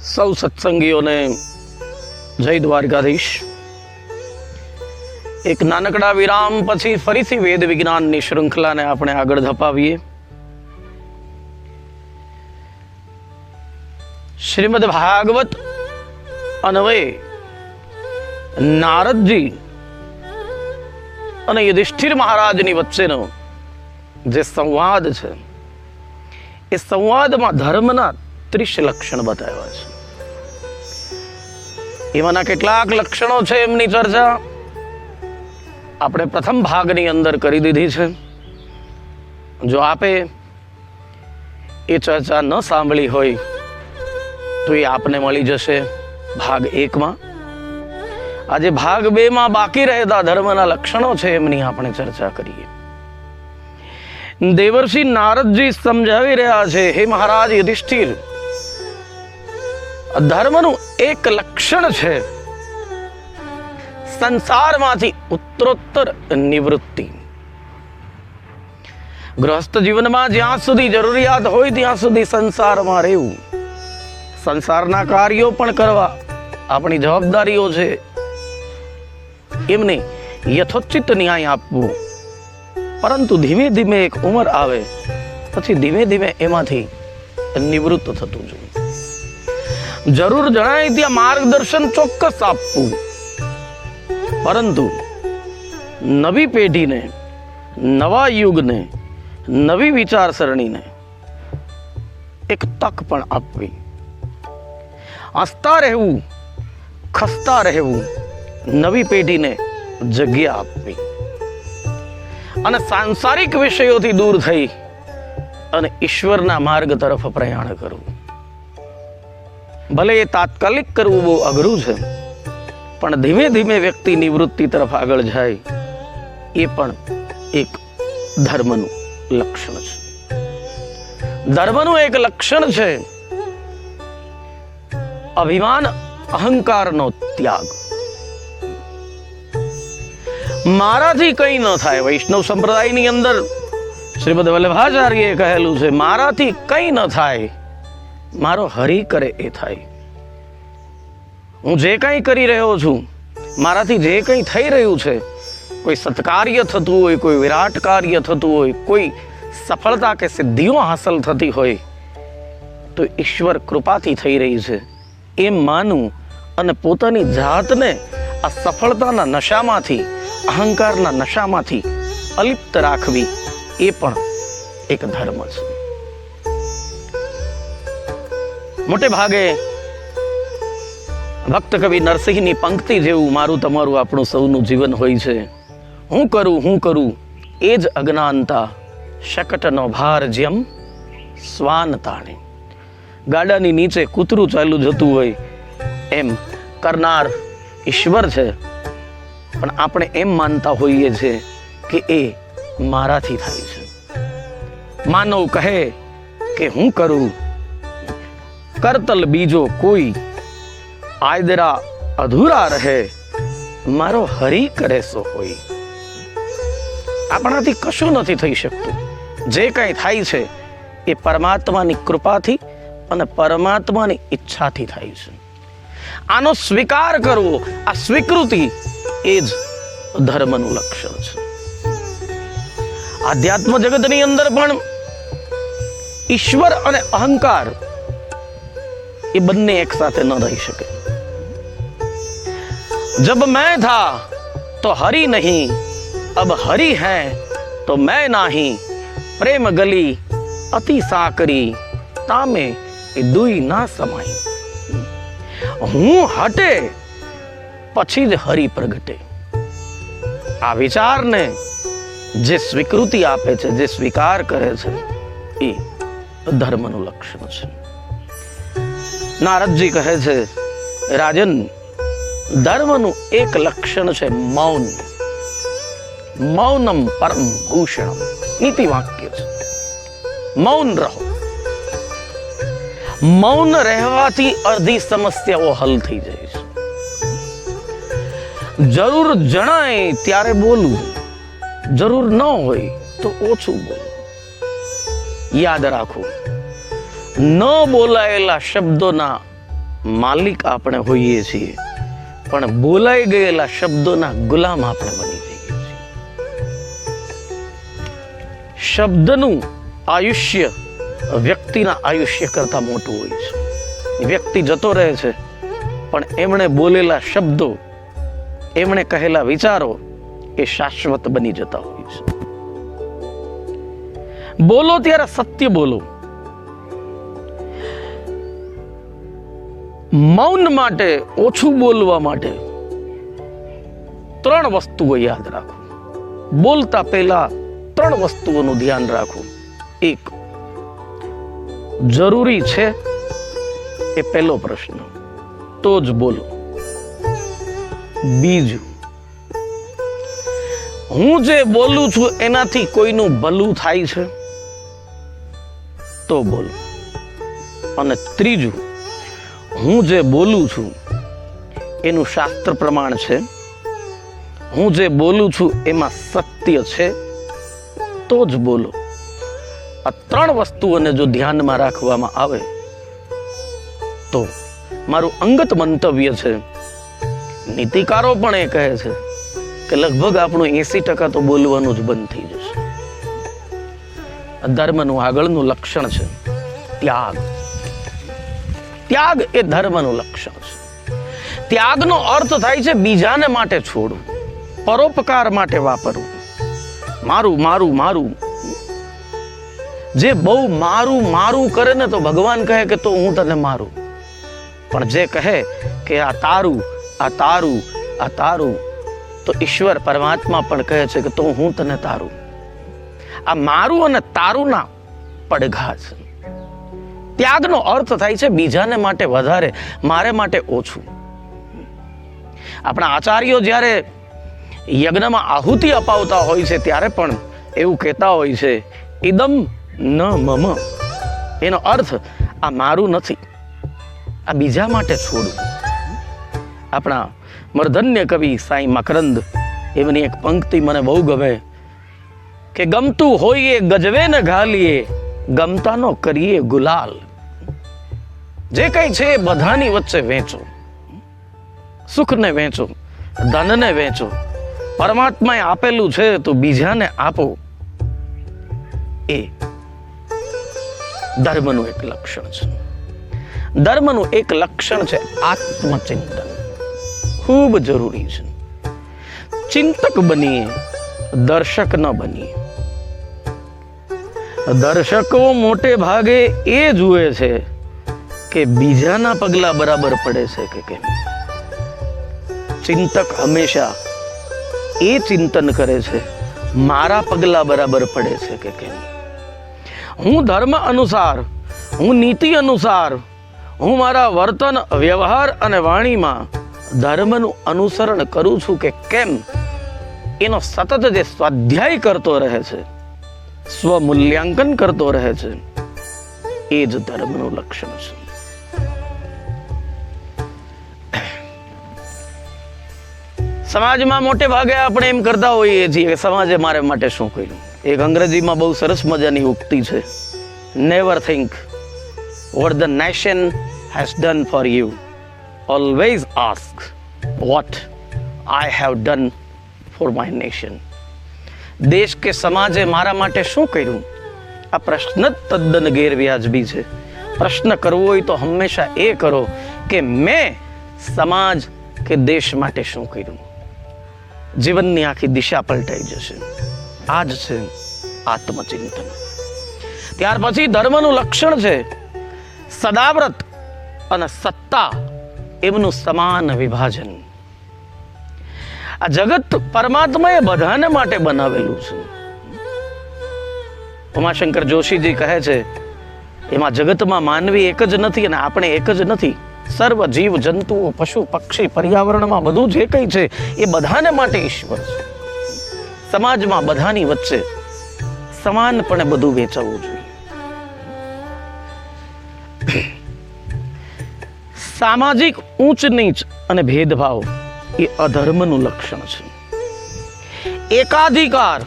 સૌ સત્સંગીઓને જય દ્વારકાધીશ. એક નાનકડા વિરામ પછી ફરીથી વેદ વિજ્ઞાનની શૃંખલાને આપણે આગળ ધપાવીએ. શ્રીમદ ભાગવત અન્વયે નારદજી અને યુધિષ્ઠિર મહારાજની વચ્ચેનો જે સંવાદ છે, એ સંવાદમાં ધર્મના ત્રીસ લક્ષણ બતાવ્યા છે. એમાંના કેટલાક લક્ષણો છે એમની ચર્ચા. આપણે પ્રથમ ભાગની અંદર કરી દીધી છે. જો આપે એ ચર્ચા ન સાંભળી હોય, તો એ આપને મળી જશે ભાગ એકમાં. આજે ભાગ બે માં બાકી રહેતા ધર્મના લક્ષણો છે એમની આપણે ચર્ચા કરીએ. દેવર્ષિ નારદજી સમજાવી રહ્યા છે, હે મહારાજ, યુધિષ્ઠિર ધર્મનું એક લક્ષણ છે. સંસારમાંથી ઉત્તરોત્તર નિવૃત્તિ. ગ્રહસ્થ જીવનમાં જ્યાં સુધી જરૂરિયાત હોય ત્યાં સુધી સંસારમાં રહેવું. સંસારના કાર્યો પણ કરવા આપણી જવાબદારીઓ છે. એમને યથોચિત ન્યાય આપવો. પરંતુ ધીમે ધીમે એક ઉંમર આવે, પછી ધીમે ધીમે એમાંથી નિવૃત્ત થતું જોઈએ જરૂર જણાય ત્યાં માર્ગદર્શન ચોક્કસ આપવું. પરંતુ નવી પેઢીને, નવા યુગને, નવી વિચારસરણીને એક તક પણ આપવી. હસતા રહેવું, ખસતા રહેવું, નવી પેઢીને જગ્યા આપવી. અને સાંસારિક વિષયોથી દૂર થઈ અને ઈશ્વરના માર્ગ તરફ પ્રયાણ કરવું. ભલે એ તાત્કાલિક કરવું બહુ અઘરું છે, પણ ધીમે ધીમે વ્યક્તિ નિવૃત્તિ તરફ આગળ જાય, એ પણ એક ધર્મનું લક્ષણ છે. ધર્મનું એક લક્ષણ છે, અભિમાન, અહંકારનો ત્યાગ. મારાથી કંઈ ન થાય, વૈષ્ણવ સંપ્રદાયની અંદર શ્રીમદ વલ્લભાચાર્યએ કહેલું છે, મારાથી કંઈ ન થાય મારો હરી કરે એ થાય. હું જે કંઈ કરી રહ્યો છું, મારાથી જે કંઈ થઈ રહ્યું છે, કોઈ સત્કાર્ય થતું હોય, કોઈ વિરાટ કાર્ય થતું હોય, કોઈ સફળતા કે સિદ્ધિઓ હાંસલ થતી હોય, તો ઈશ્વર કૃપાથી થઈ રહી છે. એમ માનવું અને પોતાની જાતને આ સફળતાના નશામાંથી, અહંકારના નશામાંથી અલિપ્ત રાખવી એ પણ એક ધર્મ છે. મોટે ભાગે ભક્ત કવિ નરસિંહની પંક્તિ જેવું મારું તમારું આપણું સૌનું જીવન હોય છે. હું કરું હું કરું, એ જ અજ્ઞાનતા, શકટનો ભાર જેમ સ્વાન તાણે ગાડાની નીચે કૂતરું ચાલુ જતું હોય, એમ કરનાર ઈશ્વર છે. પણ આપણે એમ માનતા હોઈએ છીએ કે એ મારાથી થાય છે. માનવ કહે કે હું કરું કરતલ બીજો કોઈ આયદરા અધૂરા રહે, મારો હરી કરે સો હોય આપણાથી કશું નથી થઈ શકતું. જે કંઈ થાય છે, એ પરમાત્માની કૃપાથી અને પરમાત્માની ઈચ્છાથી થાય છે. આનો સ્વીકાર કરવો, આ સ્વીકૃતિ એ જ ધર્મનું લક્ષણ છે. આધ્યાત્મ જગતની અંદર પણ ઈશ્વર અને અહંકાર એ બંને એક સાથે ન રહી શકે. જબ મેં થા, તો હરી નહીં. અબ હરી હૈ, તો મેં નાહી. પ્રેમ ગલી, અતિ સાકરી, તામે એ દુઈ ના સમાઈ. હું હટે, પછી જ હરી પ્રગટે. આ વિચારને જે સ્વીકૃતિ આપે છે, જે સ્વીકાર કરે છે, એ ધર્મનું લક્ષણ છે. નારદજી કહે છે, રાજન, ધર્મનું એક લક્ષણ છે મૌન. મૌનમ પરમ ભૂષણમ. નીતિ વાક્ય છે. મૌન રહો. મૌન રહેવાથી અડધી સમસ્યાઓ હલ થઈ જાય છે. જરૂર જણાય ત્યારે બોલવું. જરૂર ન હોય તો ઓછું બોલવું. યાદ રાખો ન બોલાયેલા શબ્દોના માલિક આપણે હોઈએ છીએ, પણ બોલાઈ ગયેલા શબ્દોના ગુલામ આપણે બની જઈએ શબ્દનું આયુષ્ય વ્યક્તિના આયુષ્ય કરતા મોટું હોય છે. વ્યક્તિ જતો રહે છે, પણ એમણે બોલેલા શબ્દો, એમણે કહેલા વિચારો એ શાશ્વત બની જતા હોય છે. બોલો ત્યારે સત્ય બોલો. મૌન માટે, ઓછું બોલવા માટે ત્રણ વસ્તુઓ યાદ રાખો. બોલતા પહેલા ત્રણ વસ્તુઓનું ધ્યાન રાખો. એક, જરૂરી છે એ પહેલો પ્રશ્ન. તો જ બોલો. બીજું, હું જે બોલું છું એનાથી કોઈનું ભલું થાય છે? તો બોલો. અને ત્રીજું હું જે બોલું છું, એનું શાસ્ત્ર પ્રમાણ છે. હું જે બોલું છું, એમાં સત્ય છે, તો જ બોલો. આ ત્રણ વસ્તુઓને જો ધ્યાનમાં રાખવામાં આવે, તો મારું અંગત મંતવ્ય છે. નીતિકારો પણ એ કહે છે કે લગભગ આપણું એસી ટકા તો બોલવાનું જ બંધ થઈ જશે. ધર્મનું આગળનું લક્ષણ છે. ત્યાગ. ત્યાગ એ ધર્મનું લક્ષણ છે. ત્યાગનો અર્થ થાય છે બીજાને માટે છોડવું, પરોપકાર માટે વાપરવું. મારું મારું મારું. જે બહુ મારું મારું કરે ને તો ભગવાન કહે કે તો હું તને મારું. પણ જે કહે કે આ તારું આ તારું આ તારું, તો ઈશ્વર પરમાત્મા પણ કહે છે કે તો હું તને તારું. આ મારું અને તારું ના પડઘા છે. ત્યાગનો અર્થ થાય છે બીજાને માટે વધારે, મારે માટે ઓછું. આપણા આચાર્યો જ્યારે યજ્ઞમાં આહુતિ અપાવતા હોય છે ત્યારે પણ એવું કહેતા હોય છે, ઇદમ ન મમ. એનો અર્થ, આ મારું નથી, આ બીજા માટે છોડું. આપણા મર્ધન્ય કવિ સાંઈ મકરંદ એમની એક પંક્તિ મને બહુ ગમે કે, ગમતું હોઈએ ગજવે ને ઘાલીએ ગમતાનો કરીએ ગુલાલ. જે કંઈ છે એ બધાની વચ્ચે વેચો સુખને વેચો ધનને વેચો પરમાત્માએ આપેલું છે તો બીજાને આપો. એ ધર્મનું એક લક્ષણ છે. ધર્મનું એક લક્ષણ છે આત્મચિંતન. ખૂબ જરૂરી છે. ચિંતક બનીએ, દર્શક ન બનીએ. દર્શકો મોટે ભાગે એ જુએ છે કે બીજાના પગલા બરાબર પડે છે કે કેમ? ચિંતક હંમેશા એ ચિંતન કરે છે, મારા પગલા બરાબર પડે છે કે કેમ? હું ધર્મ અનુસાર, હું નીતિ અનુસાર, હું મારા વર્તન, વ્યવહાર અને વાણીમાં ધર્મનું અનુસરણ કરું છું કે કેમ? એનો સતત જે સ્વાધ્યાય કરતો રહે છે, સ્વમૂલ્યાંકન કરતો રહે છે, એ જ ધર્મનું લક્ષણ છે. સમાજમાં મોટે ભાગે આપણે એમ કરતા હોઈએ છીએ કે સમાજે મારે માટે શું કર્યું? એક અંગ્રેજીમાં બહુ સરસ મજાની ઉક્તિ છે never think what the nation has done for you always ask what I have done for my nation દેશ કે સમાજે મારા માટે શું કર્યું? આ પ્રશ્ન જ તદ્દન ગેરવ્યાજબી છે. પ્રશ્ન કરવો હોય તો હંમેશા એ કરો કે મેં સમાજ કે દેશ માટે શું કર્યું? જીવનની આખી દિશા પલટાઈ જશે. આ જ છે આત્મચિંતન. ત્યાર પછી ધર્મનું લક્ષણ છે સદાવ્રત અને સત્તા એમનું સમાન વિભાજન. આ જગત પરમાત્માએ બધાને માટે બનાવેલું છે. ઉમાશંકર જોશીજી કહે છે, એમાં જગતમાં માનવી એક જ નથી અને આપણે એક જ નથી. સર્વ જીવ જંતુઓ પશુ, પક્ષી, પર્યાવરણમાં બધું જે કંઈ છે, એ બધાને માટે ઈશ્વર છે. સમાજમાં બધાની વચ્ચે સમાનપણે બધું વેચવું જોઈએ. સામાજિક ઊંચ નીચ અને ભેદભાવ એ અધર્મનું લક્ષણ છે. એકાધિકાર,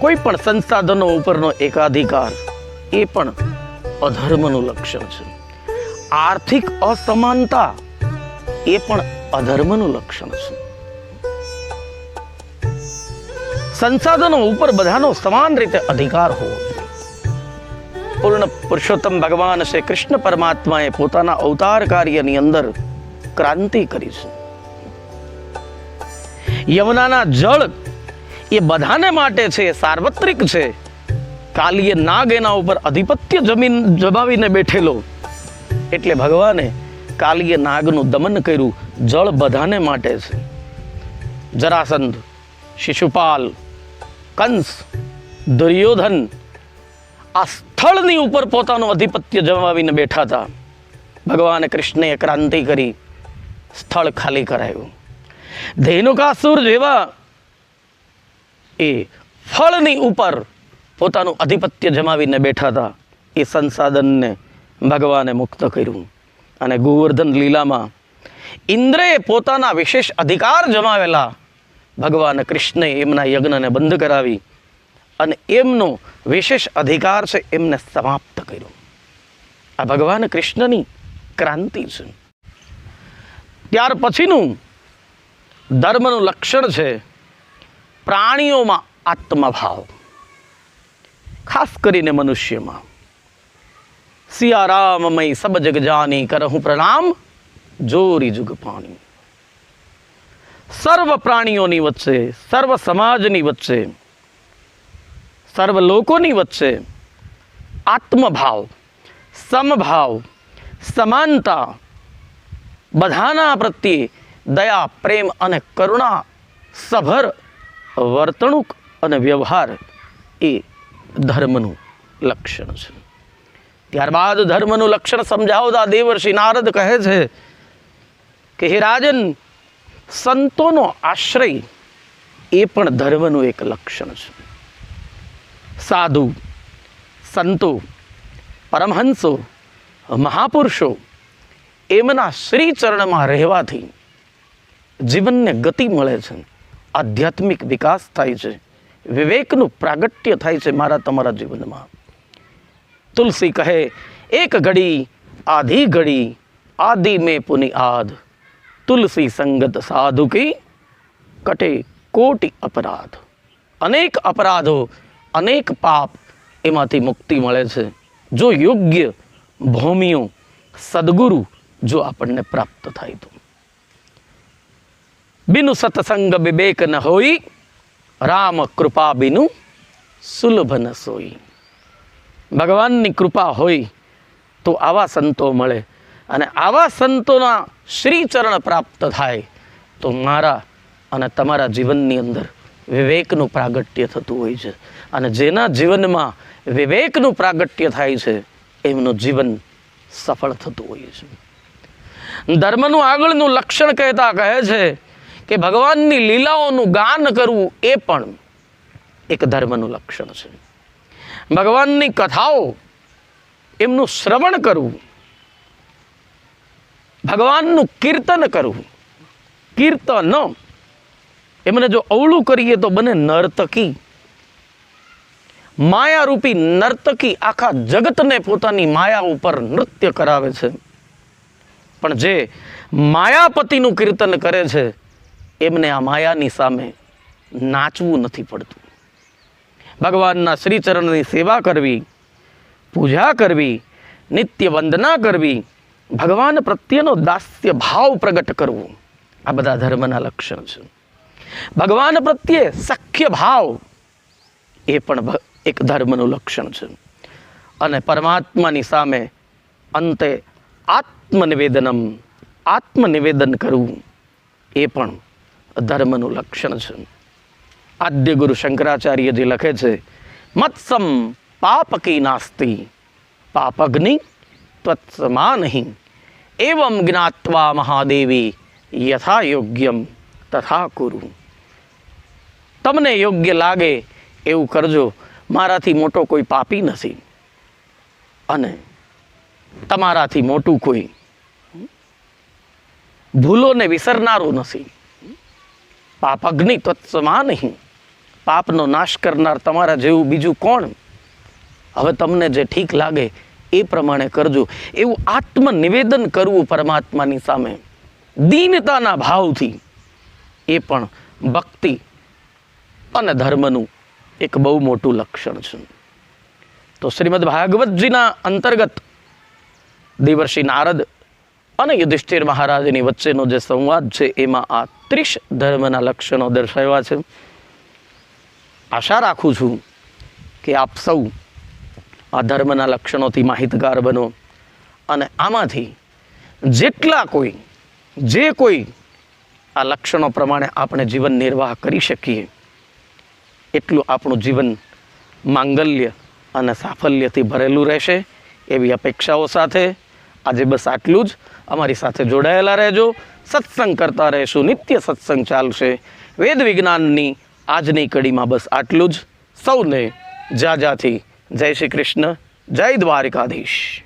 કોઈ પણ સંસાધનો ઉપરનો એકાધિકાર એ પણ અધર્મનું લક્ષણ છે. આર્થિક અસમાનતા એ પણ અધર્મનું લક્ષણ છે. સંસાધનો ઉપર બધાનો સમાન રીતે અધિકાર હોવો પૂર્ણ પુરુષોત્તમ ભગવાન શ્રી કૃષ્ણ પરમાત્માએ પોતાના અવતાર કાર્યની અંદર ક્રાંતિ કરી છે. યમુનાના જળ એ બધાને માટે છે, સાર્વત્રિક છે. કાલીએ નાગ એના ઉપર અધિપત્ય જમીન જમાવીને બેઠેલો. એટલે ભગવાને કાલીય નાગનું દમન કર્યું જળ બધાને માટે છે. જરાસંધ, શિશુપાલ, કંસ, દુર્યોધન આ સ્થળની ઉપર પોતાનું અધિપત્ય જમાવીને બેઠા હતા. ભગવાન કૃષ્ણએ ક્રાંતિ કરી, સ્થળ ખાલી કરાયું. ધેનુકાસુર જેવા એ ફળની ઉપર પોતાનું અધિપત્ય જમાવીને બેઠા હતા. એ સંસાધનને ભગવાને મુક્ત કર્યું. અને ગોવર્ધન લીલામાં ઇન્દ્રએ પોતાના વિશેષ અધિકાર જમાવેલા. ભગવાન કૃષ્ણએ એમના યજ્ઞને બંધ કરાવી અને એમનો વિશેષ અધિકાર છે એમને સમાપ્ત કર્યો. આ ભગવાન કૃષ્ણની ક્રાંતિ છે. ત્યાર પછીનું ધર્મનું લક્ષણ છે પ્રાણીઓમાં આત્મભાવ. ખાસ કરીને મનુષ્યમાં. સિયારામમય સબ જગ જાની, કરહું પ્રણામ, જોરી જુગ પાણી. સર્વ પ્રાણીઓની વચ્ચે, સર્વ સમાજની વચ્ચે, સર્વ લોકોની વચ્ચે આત્મભાવ, સમભાવ, સમાનતા, બધાના પ્રત્યે દયા, પ્રેમ અને કરુણા, સભર, વર્તણૂક અને વ્યવહાર એ ધર્મનું લક્ષણ છે. ત્યારબાદ ધર્મનું લક્ષણ સમજાવતા દેવર્ષિ નારદ કહે છે કે હે રાજન, સંતોનો આશ્રય એ પણ ધર્મનું એક લક્ષણ છે. સાધુ, સંતો, પરમહંસો, મહાપુરુષો એમના શ્રીચરણમાં રહેવાથી જીવનને ગતિ મળે છે, આધ્યાત્મિક વિકાસ થાય છે, વિવેકનું પ્રાગટ્ય થાય છે મારા તમારા જીવનમાં. તુલસી કહે એક ઘડી આધી ઘડી આદિ મેં પુનિ આદ તુલસી સંગત સાધુ કી કટે કોટી અપરાધ અનેક અપરાધો અનેક પાપ એમાંથી મુક્તિ મળે છે જો યોગ્ય ભૌમિયો સદગુરુ જો આપણને પ્રાપ્ત થાય તો બિનુ સત્સંગ વિવેક ન હોઈ રામ કૃપા બિનુ સુલભ ન સોઈ ભગવાનની કૃપા હોય તો આવા સંતો મળે. અને આવા સંતોના શ્રીચરણ પ્રાપ્ત થાય તો મારા અને તમારા જીવનની અંદર વિવેકનું પ્રાગટ્ય થતું હોય છે. અને જેના જીવનમાં વિવેકનું પ્રાગટ્ય થાય છે, એમનું જીવન સફળ થતું હોય છે. ધર્મનું આગળનું લક્ષણ કહેતા કહે છે કે ભગવાનની લીલાઓનું ગાન કરવું એ પણ એક ધર્મનું લક્ષણ છે. ભગવાનની કથાઓ એમનું શ્રવણ કરવું, ભગવાનનું કીર્તન કરવું, કીર્તન. એમને જો અવળું કરીએ તો બને નર્તકી. માયારૂપી નર્તકી આખા જગતને પોતાની માયા ઉપર નૃત્ય કરાવે છે. પણ જે માયાપતિનું કીર્તન કરે છે, એમને આ માયાની સામે નાચવું નથી પડતું. ભગવાનના શ્રીચરણની સેવા કરવી, પૂજા કરવી, નિત્ય વંદના કરવી, ભગવાન પ્રત્યેનો દાસ્ય ભાવ પ્રગટ કરવો. આ બધા ધર્મના લક્ષણ છે. ભગવાન પ્રત્યે સખ્ય ભાવ એ પણ એક ધર્મનું લક્ષણ છે. અને પરમાત્માની સામે અંતે આત્મનિવેદનમ, આત્મનિવેદન કરવું એ પણ ધર્મનું લક્ષણ છે. આદ્ય ગુરુ શંકરાચાર્યજી લખે છે, મત્સમ પાપકી નાસ્તી, પાપગ્નિ ત્વત્સમા નહીં એવમ જ્ઞાત્વા મહાદેવી યથા યોગ્યમ તથા કુરુ. તમને યોગ્ય લાગે એવું કરજો, મારાથી મોટો કોઈ પાપી નથી. અને તમારાથી મોટું કોઈ ભૂલોને વિસરનારું નથી. પાપ અગ્નિ તત્સમા નહીં પાપનો નાશ કરનાર તમારા જેવું બીજું કોણ? હવે તમને જે ઠીક લાગે એ પ્રમાણે કરજો. એવું આત્મનિવેદન કરવું પરમાત્માની સામે. દીનતાના ભાવથી એ પણ ભક્તિ અને ધર્મનું એક બહુ મોટું લક્ષણ છે. તો શ્રીમદ ભાગવતજીના અંતર્ગત દેવર્ષિ નારદ અને યુધિષ્ઠિર મહારાજની વચ્ચેનો જે સંવાદ છે, એમાં આ ત્રીસ ધર્મના લક્ષણો દર્શાવ્યા છે. આશા રાખું છું કે આપ સૌ આ ધર્મના લક્ષણોથી માહિતગાર બનો અને આમાંથી જેટલા કોઈ, જે કોઈ આ લક્ષણો પ્રમાણે આપણે જીવન નિર્વાહ કરી શકીએ, એટલું આપણું જીવન માંગલ્ય અને સાફલ્યથી ભરેલું રહેશે એવી અપેક્ષાઓ સાથે આજે બસ આટલું જ. અમારી સાથે જોડાયેલા રહેજો. સત્સંગ કરતા રહેશું. નિત્ય સત્સંગ ચાલશે. વેદ વિજ્ઞાનની આજની કડીમાં બસ આટલું જ. સૌને જાજાથી જય શ્રી કૃષ્ણ જય દ્વારિકાધીશ.